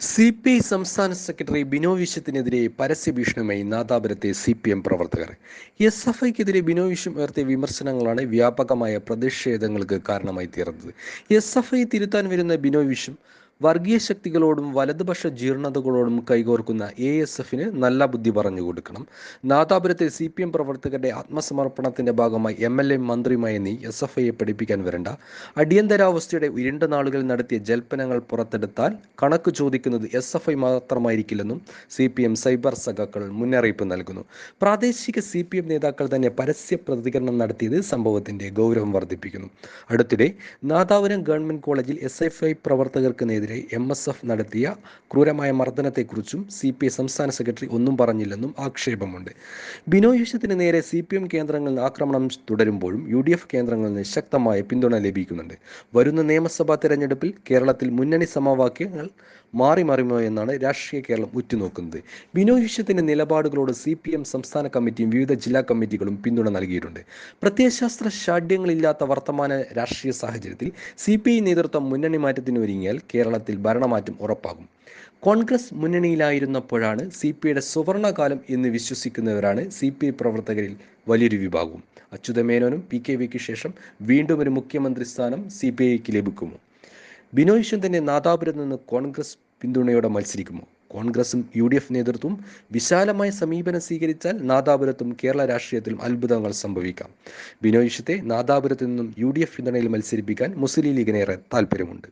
C P I സംസ്ഥാന secretary Bino വിശ്വത്തിനെതിരെ പരസ്യഭീഷണിയുമായി നാദാപുരത്തെ സി പി എം പ്രവർത്തകർ. എസ് എഫ് ഐക്കെതിരെ ബിനോ വിശ്വം ഉയർത്തിയ വിമർശനങ്ങളാണ് വ്യാപകമായ പ്രതിഷേധങ്ങൾക്ക് കാരണമായി തീർന്നത്. എസ് എഫ് ഐ തിരുത്താൻ വരുന്ന ബിനോ വിശ്വം വർഗീയ ശക്തികളോടും വലതുപക്ഷ ജീർണതകളോടും കൈകോർക്കുന്ന എ എസ് എഫിന് നല്ല ബുദ്ധി പറഞ്ഞു കൊടുക്കണം. നാദാപുരത്തെ സി പി എം പ്രവർത്തകരുടെ ആത്മസമർപ്പണത്തിന്റെ ഭാഗമായി എം എൽ എ മന്ത്രിയുമായി നീ എസ് എഫ് ഐയെ പഠിപ്പിക്കാൻ വരണ്ട. അടിയന്തരാവസ്ഥയുടെ ഇരുണ്ട നാളുകളിൽ നടത്തിയ ജൽപ്പനങ്ങൾ പുറത്തെടുത്താൽ കണക്ക് ചോദിക്കുന്നത് എസ് എഫ് ഐ മാത്രമായിരിക്കില്ലെന്നും സി പി എം സൈബർ സഖാക്കൾ മുന്നറിയിപ്പ് നൽകുന്നു. പ്രാദേശിക സി പി എം നേതാക്കൾ തന്നെ പരസ്യ പ്രതികരണം നടത്തിയത് സംഭവത്തിന്റെ ഗൗരവം വർദ്ധിപ്പിക്കുന്നു. അടുത്തിടെ നാദാപുരം ഗവൺമെന്റ് കോളേജിൽ എസ് എഫ് ഐ പ്രവർത്തകർക്ക് നേരെ എം എസ് എഫ് നടത്തിയ ക്രൂരമായ മർദ്ദനത്തെക്കുറിച്ചും സി പി ഐ സംസ്ഥാന സെക്രട്ടറി ഒന്നും പറഞ്ഞില്ലെന്നും ആക്ഷേപമുണ്ട്. ബിനോയ് വിശ്വത്തിന് നേരെ സി പി എം കേന്ദ്രങ്ങളിൽ ആക്രമണം തുടരുമ്പോഴും യു ഡി എഫ് കേന്ദ്രങ്ങളിൽ നിന്ന് ശക്തമായ പിന്തുണ ലഭിക്കുന്നുണ്ട്. വരുന്ന നിയമസഭാ തെരഞ്ഞെടുപ്പിൽ കേരളത്തിൽ മുന്നണി സമവാക്യങ്ങൾ മാറി മറിയുമോ എന്നാണ് രാഷ്ട്രീയ കേരളം ഉറ്റുനോക്കുന്നത്. ബിനോയ് വിശ്വത്തിന്റെ നിലപാടുകളോട് സി പി എം സംസ്ഥാന കമ്മിറ്റിയും വിവിധ ജില്ലാ കമ്മിറ്റികളും പിന്തുണ നൽകിയിട്ടുണ്ട്. പ്രത്യയശാസ്ത്ര ഷാഢ്യങ്ങളില്ലാത്ത വർത്തമാന രാഷ്ട്രീയ സാഹചര്യത്തിൽ സി പി ഐ നേതൃത്വം മുന്നണി മാറ്റത്തിന് ഒരുങ്ങിയാൽ കേരളത്തിൽ ഭരണമാറ്റം ഉറപ്പാകും. കോൺഗ്രസ് മുന്നണിയിലായിരുന്നപ്പോഴാണ് സി പി ഐയുടെ സുവർണകാലം എന്ന് വിശ്വസിക്കുന്നവരാണ് സി പി ഐ പ്രവർത്തകരിൽ വലിയൊരു വിഭാഗവും. അച്യുതമേനോനും പി കെ വിക്ക് ശേഷം വീണ്ടും ഒരു മുഖ്യമന്ത്രി സ്ഥാനം സി പി ഐക്ക് ലഭിക്കുമോ? ബിനോയ് വിശ്വം തന്നെ നാദാപുരത്ത് നിന്ന് കോൺഗ്രസ് പിന്തുണയോടെ മത്സരിക്കുമോ? കോൺഗ്രസും യു ഡി എഫ് നേതൃത്വവും വിശാലമായ സമീപനം സ്വീകരിച്ചാൽ നാദാപുരത്തും കേരള രാഷ്ട്രീയത്തിലും അത്ഭുതങ്ങൾ സംഭവിക്കാം. ബിനോയ് വിശ്വത്തെ നാദാപുരത്ത് നിന്നും യു ഡി എഫ് പിന്തുണയിൽ മത്സരിപ്പിക്കാൻ മുസ്ലിം ലീഗിനേറെ താല്പര്യമുണ്ട്